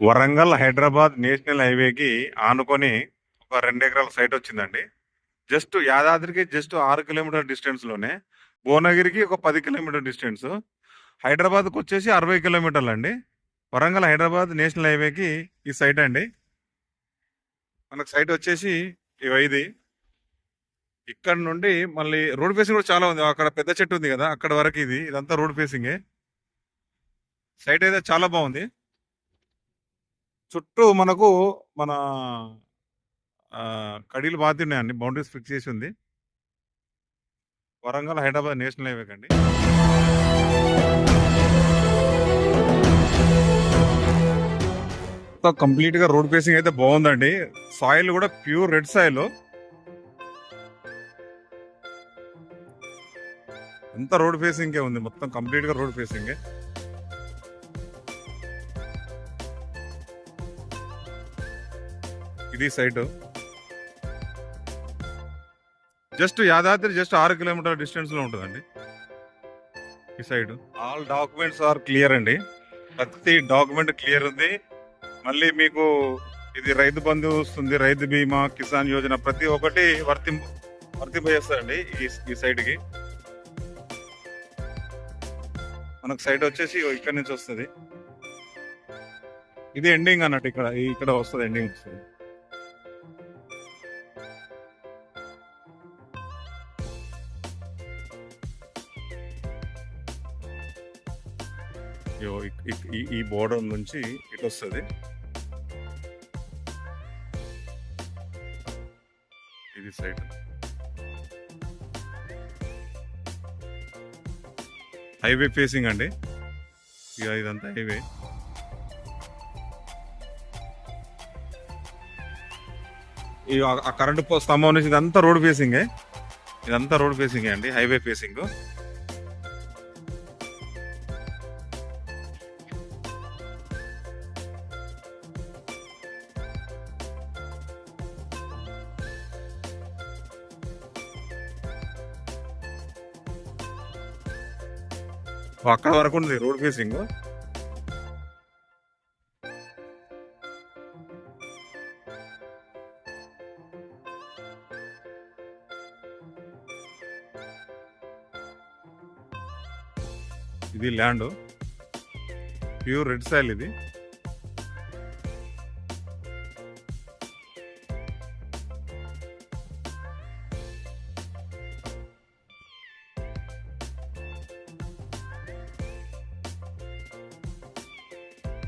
Warangal Hyderabad national హైవేకి ఆనుకొని ఒక రెండు ఎకరాల సైట్ వచ్చిందండి. జస్ట్ యాదాద్రికి జస్ట్ ఆరు కిలోమీటర్ డిస్టెన్స్లోనే భువనగిరికి ఒక పది కిలోమీటర్ డిస్టెన్స్. హైదరాబాద్కి వచ్చేసి అరవై కిలోమీటర్లు అండి. వరంగల్ హైదరాబాద్ నేషనల్ హైవేకి ఈ సైట్ అండి. మనకు సైట్ వచ్చేసి ఇవి ఇది ఇక్కడ నుండి మళ్ళీ రోడ్ ఫేసింగ్ కూడా చాలా ఉంది. అక్కడ పెద్ద చెట్టు ఉంది కదా అక్కడ వరకు ఇది. ఇదంతా రోడ్ ఫేసింగే. సైట్ అయితే చాలా బాగుంది. చుట్టూ మనకు మన కడీలు బాతి ఉన్నాయండి బౌండరీస్ ఫిక్స్ చేసి ఉంది వరంగల్ హైదరాబాద్ నేషనల్ హైవే కండి. కంప్లీట్గా రోడ్ ఫేసింగ్ అయితే బాగుందండి. సాయిల్ కూడా ప్యూర్ రెడ్ సాయిల్. అంతా రోడ్ ఫేసింగ్ ఉంది. మొత్తం కంప్లీట్గా రోడ్ ఫేసింగే. ఇది సైట్. జస్ట్ యాదాద్రి జస్ట్ ఆరు కిలోమీటర్ డిస్టెన్స్లో ఉంటుందండి. ఈ side. All documents are clear అండి. ప్రతి డాక్యుమెంట్ క్లియర్ ఉంది. మళ్ళీ మీకు ఇది రైతు బంధు వస్తుంది రైతు బీమా కిసాన్ యోజన ప్రతి ఒక్కటి వర్తింపు వర్తింపజేస్తారండి ఈ ఈ సైడ్కి మనకు సైడ్ వచ్చేసి ఇక్కడ నుంచి వస్తుంది. ఇది ఎండింగ్ అన్నట్టు ఇక్కడ ఇక్కడ వస్తుంది ఎండింగ్ వస్తుంది. ఈ- ఈ బోర్డర్ నుంచి ఇటు వస్తుంది ఇది సైడ్ హైవే ఫేసింగ్ అండి. ఇక ఇదంతా హైవే ఈ ఆ- కరెంటు పో- స్తంభం నుంచి ఇదంతా రోడ్ ఫేసింగే ఇదంతా రోడ్ ఫేసింగే అండి హైవే ఫేసింగ్ అక్కడ వరకు ఉంది రోడ్ ఫేసింగ్. ఇది ల్యాండ్. ప్యూర్ రెడ్ సాయిల్ ఇది.